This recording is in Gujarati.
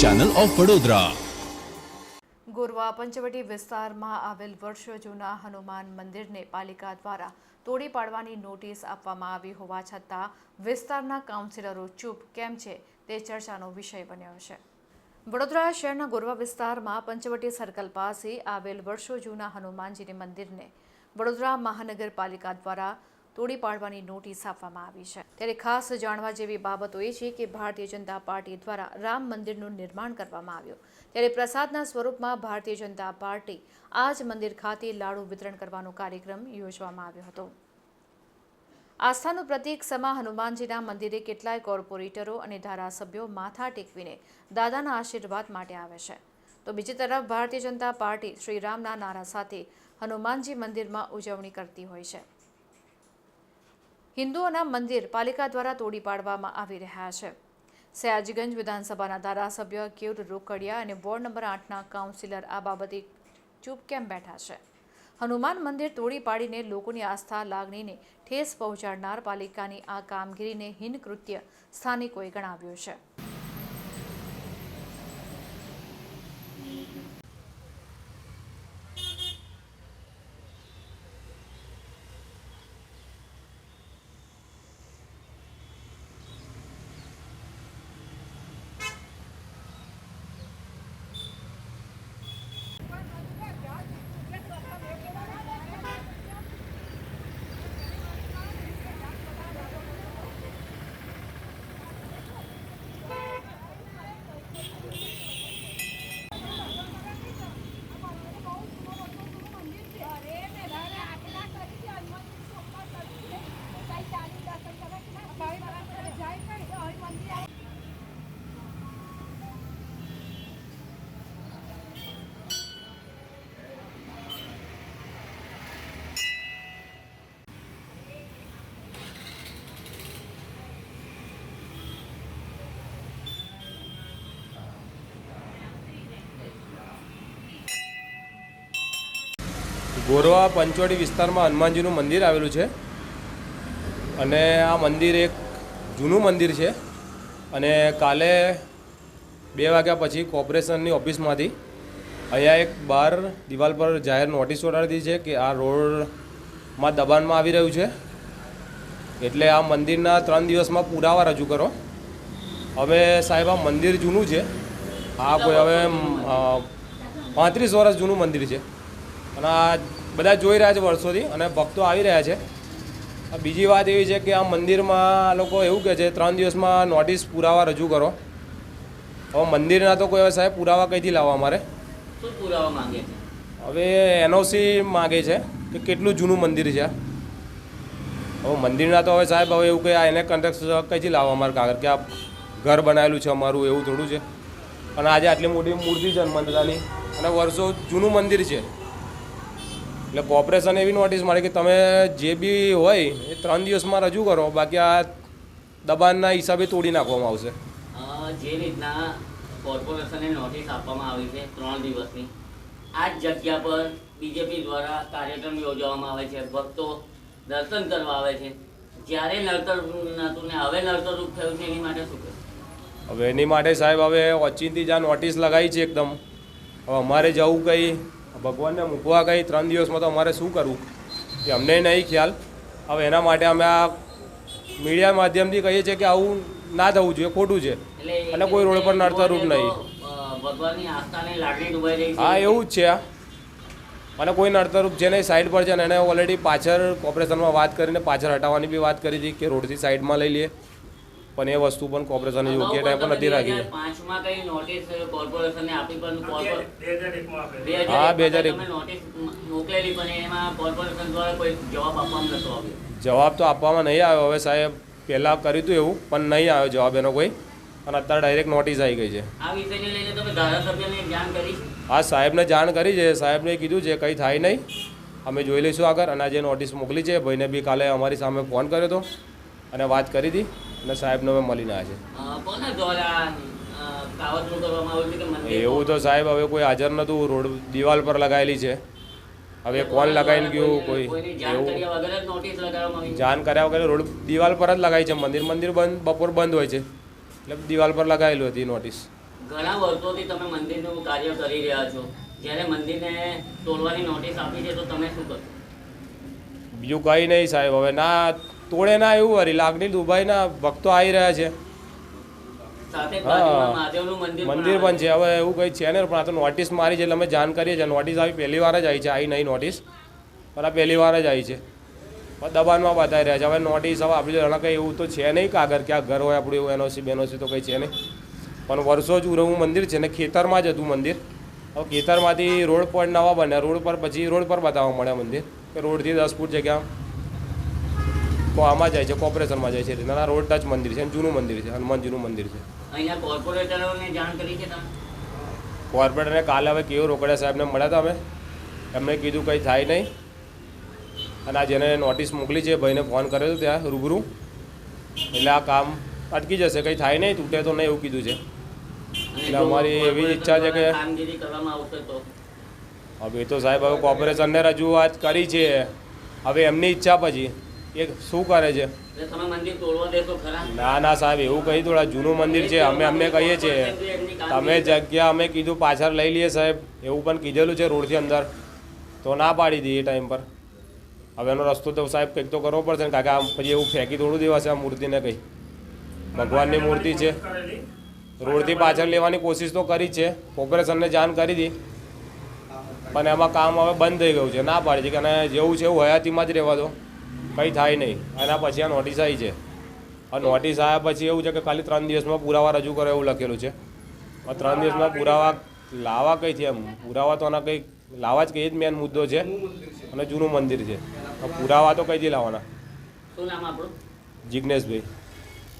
ચેનલ ઓફ વડોદરા ગોરવા પંચવટી વિસ્તારમાં આવેલ વર્ષો જૂના હનુમાન મંદિરને પાલિકા દ્વારા તોડી પાડવાની નોટિસ આપવામાં આવી હોવા છતાં વિસ્તારના કાઉન્સિલરો ચૂપ કેમ છે તે ચર્ચાનો વિષય બન્યો છે. વડોદરા શહેરના ગોરવા વિસ્તારમાં પંચવટી સર્કલ પાસે આવેલ વર્ષો જૂના હનુમાનજીની મંદિરને વડોદરા મહાનગરપાલિકા દ્વારા તોડી પાડવાની નોટિસ આપવામાં આવી છે. ત્યારે ખાસ જાણવા જેવી બાબતો એ છે કે ભારતીય જનતા પાર્ટી દ્વારા રામ મંદિરનું નિર્માણ કરવામાં આવ્યું. ત્યારે પ્રસાદના સ્વરૂપમાં ભારતીય જનતા પાર્ટી આ જ મંદિર ખાતે લાડુ વિતરણ કરવાનો કાર્યક્રમ યોજવામાં આવ્યો હતો. આસ્થાનું પ્રતીક સમા હનુમાનજીના મંદિરે કેટલાય કોર્પોરેટરો અને ધારાસભ્યો માથા ટેકવીને દાદાના આશીર્વાદ માટે આવે છે. તો બીજી તરફ ભારતીય જનતા પાર્ટી શ્રીરામના નારા સાથે હનુમાનજી મંદિરમાં ઉજવણી કરતી હોય છે. હિન્દુઓના મંદિર પાલિકા દ્વારા તોડી પાડવામાં આવી રહ્યા છે. સયાજીગંજ વિધાનસભાના ધારાસભ્ય કેયુર રોકડિયા અને વોર્ડ નંબર આઠના કાઉન્સિલર આ બાબતે ચૂપ કેમ બેઠા છે. હનુમાન મંદિર તોડી પાડીને લોકોની આસ્થા લાગણીને ઠેસ પહોંચાડનાર પાલિકાની આ કામગીરીને હીન કૃત્ય સ્થાનિકોએ ગણાવ્યું છે. ગોરવા પંચોડી વિસ્તારમાં હનુમાનજીનું મંદિર આવેલું છે. અને આ મંદિર એક જૂનું મંદિર છે. અને કાલે બે વાગ્યા પછી કોર્પોરેશનની ઓફિસમાંથી અહીંયા એક બહાર દિવાલ પર જાહેર નોટિસ ચોટાડી છે કે આ રોડમાં દબાણમાં આવી રહ્યું છે. એટલે આ મંદિરના ત્રણ દિવસમાં પુરાવા રજૂ કરો. હવે સાહેબ, આ મંદિર જૂનું છે. આ કોઈ હવે પાંત્રીસ વર્ષ જૂનું મંદિર છે. અને આ બધા જોઈ રહ્યા છે વર્ષોથી અને ભક્તો આવી રહ્યા છે. બીજી વાત એવી છે કે આ મંદિરમાં આ લોકો એવું કહે છે ત્રણ દિવસમાં નોટિસ પુરાવા રજૂ કરો. હવે મંદિરના તો કોઈ સાહેબ પુરાવા કઈથી લાવવા અમારે? શું પુરાવા માંગે છે? હવે એનઓસી માગે છે કે કેટલું જૂનું મંદિર છે હવે મંદિરના તો હવે સાહેબ હવે એવું કે આ એને કન્ટેક્સ કઈથી લાવવા અમારે કાગળ કે આ ઘર બનાવેલું છે અમારું એવું થોડું છે. અને આજે આટલી મોટી મૂર્તિ છે હનુમંતદાની અને વર્ષો જૂનું મંદિર છે. એટલે કોર્પોરેશન એવી નોટિસ મળે કે તમે જે બી હોય એ ત્રણ દિવસમાં રજૂ કરો. બાકી આ દબાણના હિસાબે તોડી નાખવામાં આવશે. જે રીતના કોર્પોરેશનને નોટિસ આપવામાં આવી છે ત્રણ દિવસની આ જ જગ્યા પર બીજેપી દ્વારા કાર્યક્રમ યોજવામાં આવે છે. ભક્તો દર્શન કરવા આવે છે. જ્યારે નડતર નહોતું ને હવે નડતરરૂપ થયું છે એની માટે શું? હવે એની માટે સાહેબ હવે ઓચિંતી જ્યાં નોટિસ લગાવી છે એકદમ હવે અમારે જવું કંઈ ભગવાનને મૂકવા ગઈ ત્રણ દિવસમાં તો અમારે શું કરવું? એ અમને નહીં ખ્યાલ. હવે એના માટે અમે આ મીડિયા માધ્યમથી કહીએ છીએ કે આવું ના થવું જોઈએ ખોટું છે. અને કોઈ રોડ પર નડતરૂપ નહીં. હા એવું જ છે આ અને કોઈ નડતરૂપ છે નહીં સાઈડ પર છે ને એને ઓલરેડી પાછળ કોર્પોરેશનમાં વાત કરીને પાછળ હટાવવાની બી વાત કરી હતી કે રોડથી સાઈડમાં લઈ લઈએ. પણ એ વસ્તુ પણ કોર્પોરેશને યોગ્ય ટાઈમ પર નથી રાખી. પાંચમાં કઈ નોટિસ કોર્પોરેશને આપી પણ કોર્પોરેશન હા, બે હજાર એક. તમે નોટિસ મોકલેલી પણ એમાં કોર્પોરેશન દ્વારા કોઈ જવાબ આપવામાં નતો આવ્યો. જવાબ તો આપવામાં નહીં આવ્યો. હવે સાહેબ પહેલાં કર્યું હતું એવું પણ નહીં આવ્યો જવાબ એનો કોઈ. અને અત્યારે ડાયરેક્ટ નોટિસ આવી ગઈ છે? આ સાહેબને જાણ કરી છે. સાહેબને કીધું છે કંઈ થાય નહીં. અમે જોઈ લઈશું આગળ. અને આ જે નોટિસ મોકલી છે ભાઈને બી કાલે અમારી સામે ફોન કર્યો હતો અને વાત કરી હતી. અને સાહેબને અમે મળીને છે. એવું તો સાહેબ હવે કોઈ હાજર નહોતું રોડ દિવાલ પર લગાવેલી છે. હવે કોણ લગાવીને ગયું? કોઈ એવું જાણ કર્યા વગર રોડ દિવાલ પર જ લગાવી છે. મંદિર મંદિર બંધ બપોર બંધ હોય છે. એટલે દિવાલ પર લગાવેલું હતી નોટિસ. ઘણા વર્ષોથી તમે મંદિરનું કાર્ય કરી રહ્યા છો. જ્યારે મંદિરને તોડવાની નોટિસ આપી છે તો તમે શું કરશો બીજું કંઈ નહીં સાહેબ. હવે ના તોડે ના એવું વરી લાગણી દુબઈના ભક્તો આવી રહ્યા છે. મંદિર પણ છે. હવે એવું કંઈ છે ને પણ આ તો નોટિસ મારી છે એટલે અમે જાણ કરીએ છીએ. નોટિસ આવી પહેલી વાર જ આવી છે આવી નહીં નોટિસ પણ આ પહેલી વાર જ આવી છે. દબાણમાં બતાવી રહ્યા છે. હવે નોટિસ હવે આપણી જોડે કંઈ એવું તો છે નહીં કાગળ કે આ ઘર હોય આપણું એવું એનઓસી બેનઓસી તો કંઈ છે નહીં. પણ વર્ષો જ ઉરવું મંદિર છે ને ખેતરમાં જ હતું મંદિર. હવે ખેતરમાંથી રોડ પર નવા બને રોડ પર પછી રોડ પર બતાવવા મળે મંદિર. કે રોડથી દસ ફૂટ જગ્યા તો આમાં જાય છે કોર્પોરેશનમાં જાય છે. નાના રોડ ટચ મંદિર છે અને જૂનું મંદિર છે હનુમાનજીનું મંદિર છે. કોર્પોરેટરોને કાલે હવે કેવું રોકડિયા સાહેબને મળ્યા હતા અમે? એમણે કીધું કંઈ થાય નહીં. અને આ જેને નોટિસ મોકલી છે ભાઈને ફોન કર્યો હતો ત્યાં રૂબરૂ. એટલે આ કામ અટકી જશે કંઈ થાય નહીં તૂટે તો નહીં એવું કીધું છે. એટલે અમારી એવી ઈચ્છા છે કે- હવે તો સાહેબ હવે કોર્પોરેશનને રજૂઆત કરી છે. હવે એમની ઈચ્છા પછી એ શું કરે છે? ના ના સાહેબ એવું કહી થોડા જૂનું મંદિર છે અમે અમને કહીએ છીએ. તમે જગ્યા અમે કીધું પાછળ લઈ લઈએ સાહેબ એવું પણ કીધેલું છે રોડથી અંદર. તો ના પાડી દઈએ ટાઈમ પર. હવે એનો રસ્તો તો સાહેબ કંઈક તો કરવો પડશે ને કાકા આમ પછી એવું ફેંકી થોડું દેવાશે આ મૂર્તિને કંઈ? ભગવાનની મૂર્તિ છે. રોડથી પાછળ લેવાની કોશિશ તો કરી છે. કોર્પોરેશનને જાણ કરી હતી પણ એમાં કામ હવે બંધ થઈ ગયું છે. ના પાડી છે કે જેવું છે એવું હયાતીમાં જ રહેવા દો. કંઈ થાય નહીં. એના પછી આ નોટિસ આવી છે. આ નોટિસ આવ્યા પછી એવું છે કે ખાલી ત્રણ દિવસમાં પુરાવા રજૂ કરો એવું લખેલું છે. આ ત્રણ દિવસમાં પુરાવા લાવવા છે એમ? પુરાવા તો આના કંઈ લાવવા જ કંઈ જ મેન મુદ્દો છે અને જૂનું મંદિર છે. પુરાવા તો કઈથી લાવવાના? જિજ્ઞેશભાઈ